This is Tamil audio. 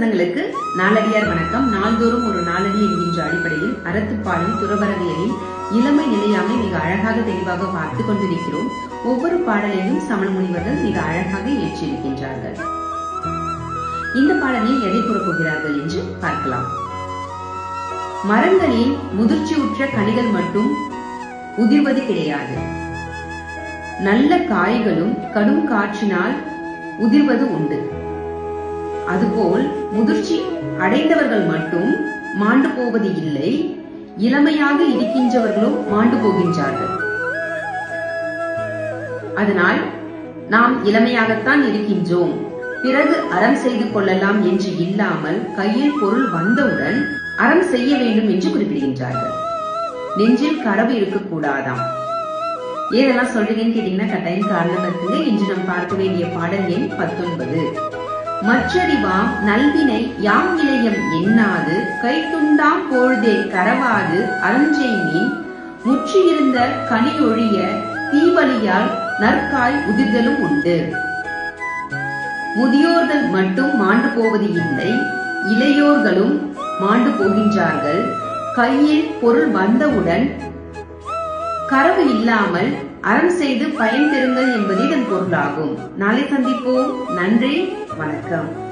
சொந்தங்களுக்கு நாளடியார் வணக்கம். நாள்தோறும் ஒரு நாளடி என்கின்ற அடிப்படையில் அறத்துப்பாடும் துறவரவியலில் இளமை நிலையாமை மிக அழகாக தெளிவாக பார்த்துக் கொண்டிருக்கிறோம். ஒவ்வொரு பாடலையும் சமண முனிவர்கள் மிக அழகாக ஏற்றிருக்கின்றார்கள் இந்த பாடலில் எதை கூறப்போகிறார்கள் என்று பார்க்கலாம். மரங்களில் முதிர்ச்சியுற்ற கனிகள் மட்டும் உதிர்வது கிடையாது. நல்ல காய்களும் கடும் காற்றினால் உதிர்வது உண்டு. அதுபோல் முதிர்ச்சி அடைந்தவர்கள் மட்டும் மாண்டு போவது இல்லை இளமையாக இருக்கின்றவர்களும் மாண்டு போகின்றார்கள். அதனால் நாம் இளமையாகத்தான் இருக்கின்றோம். பிறகு அறம் செய்து கொள்ளலாம் என்று இல்லாமல் கையில் பொருள் வந்தவுடன் அறம் செய்ய வேண்டும் என்று குறிப்பிடுகின்றார்கள். நெஞ்சில் கரவு இருக்கக்கூடாதாம். ஏதெல்லாம் சொல்றீங்கன்னு கேட்டீங்கன்னா கட்டாயம் காரணம் இருக்குங்க. இன்று நாம் பார்க்க வேண்டிய பாடல் எண் பத்தொன்பது. மற்றறிவாம் நல்வினை யாம் இளையம் எண்ணாது கைத்துண்டாம் பொழுதே கரவாது அருஞ்செய் மீன் முற்றியிருந்த கனியொழிய ஒழிய தீவலியால் நற்காய் உதிர்தலும் உண்டு. முதியோர்கள் மட்டும் மாண்டு போவது இல்லை. இளையோர்களும் மாண்டு போகின்றார்கள். கையில் பொருள் வந்தவுடன் கரவு இல்லாமல் அறம் செய்து பயன் பெறுங்கள் என்பது இதன் பொருளாகும். நாளை சந்திப்போம். நன்றி. வணக்கம்.